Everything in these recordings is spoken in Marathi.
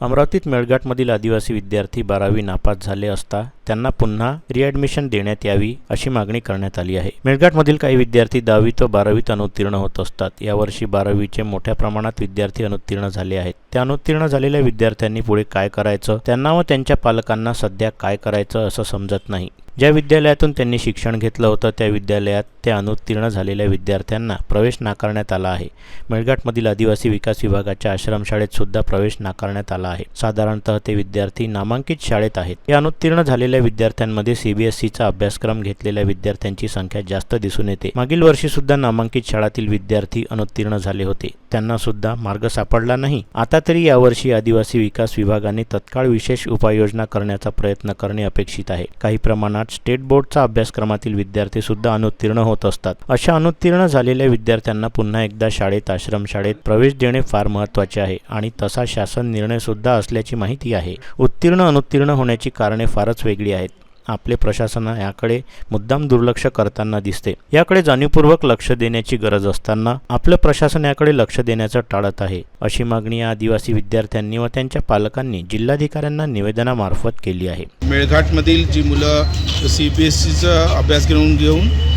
अमरावतीत मेळघाटमधील आदिवासी विद्यार्थी बारावी नापास झाले असता त्यांना पुन्हा रिॲडमिशन देण्यात यावी अशी मागणी करण्यात आली आहे. मेळघाटमधील काही विद्यार्थी दहावीत व बारावीत अनुत्तीर्ण होत असतात. यावर्षी बारावीचे मोठ्या प्रमाणात विद्यार्थी अनुत्तीर्ण झाले आहेत. त्या अनुत्तीर्ण झालेल्या विद्यार्थ्यांनी पुढे काय करायचं? त्यांना व त्यांच्या पालकांना सध्या काय करायचं असं समजत नाही. ज्या विद्यालयातून त्यांनी शिक्षण घेतलं होतं त्या विद्यालयात त्या अनुत्तीर्ण झालेल्या विद्यार्थ्यांना प्रवेश नाकारण्यात आला आहे. मेळघाटमधील आदिवासी विकास विभागाच्या आश्रमशाळेत सुद्धा प्रवेश नाकारण्यात आला आहे. साधारणतः ते विद्यार्थी नामांकित शाळेत आहेत. या अनुत्तीर्ण झालेल्या विद्यार्थ्यांमध्ये सीबीएसईचा अभ्यासक्रम घेतलेल्या विद्यार्थ्यांची संख्या जास्त दिसून येते. मागील वर्षी सुद्धा नामांकित शाळातील विद्यार्थी अनुत्तीर्ण झाले होते. त्यांना सुद्धा मार्ग सापडला नाही. आता तरी यावर्षी आदिवासी विकास विभागाने तत्काळ विशेष उपाययोजना करण्याचा प्रयत्न करणे अपेक्षित आहे. काही प्रमाणात स्टेट बोर्डचा अभ्यासक्रमातील विद्यार्थी सुद्धा अनुत्तीर्ण होत असतात. अशा अनुत्तीर्ण झालेल्या विद्यार्थ्यांना पुन्हा एकदा शाळेत आश्रमशाळेत प्रवेश देणे फार महत्त्वाचे आहे आणि तसा शासन निर्णय सुद्धा असल्याची माहिती आहे. उत्तीर्ण अनुत्तीर्ण होण्याची कारणे फारच वेगळी आहेत. आपले प्रशासन याकडे मुद्दाम दुर्लक्ष करताना दिसते. याकडे जाणीवपूर्वक लक्ष देण्याची गरज असताना आपलं प्रशासन याकडे लक्ष देण्याचं टाळत आहे. अशी मागणी या आदिवासी विद्यार्थ्यांनी व त्यांच्या पालकांनी जिल्हाधिकाऱ्यांना निवेदनामार्फत केली आहे. मेळघाटमधील जी मुलं सी बी एस सीचा अभ्यास घेऊन घेऊन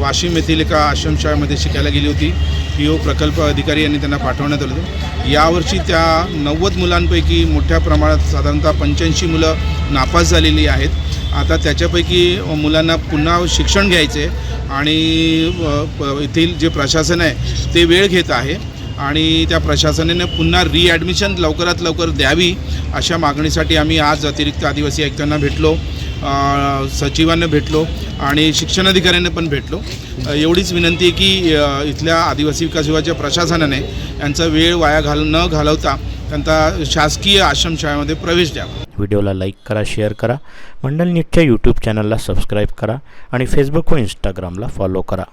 वाशिम येथील एका आश्रमशाळेमध्ये शिकायला गेली होती. पी ओ हो प्रकल्प अधिकारी यांनी त्यांना पाठवण्यात आलं होतं. यावर्षी त्या नव्वद मुलांपैकी मोठ्या प्रमाणात साधारणतः पंच्याऐंशी मुलं नापास झालेली आहेत. आता त्याच्यापैकी मुलांना पुन्हा शिक्षण घ्यायचे आणि प- येथील जे प्रशासन आहे ते वेळ घेत आहे आणि त्या प्रशासनाने पुन्हा रीॲडमिशन लवकरात लवकर द्यावी अशा मागणीसाठी आम्ही आज अतिरिक्त आदिवासी आयुक्तांना भेटलो. सचिवांना भेटलो आणि शिक्षणाधिकाऱ्यांना पण भेटलो. एवढीच विनंती आहे की इथल्या आदिवासी विकास विभागाच्या प्रशासनाने यांचा वेळ वाया घाल न घालवता त्यांचा शासकीय आश्रमशाळेमध्ये प्रवेश द्यावा. व्हिडिओला लाईक करा शेअर करा. मंडल न्यूजच्या यूट्यूब चॅनलला सबस्क्राईब करा आणि फेसबुक व इंस्टाग्रामला फॉलो करा.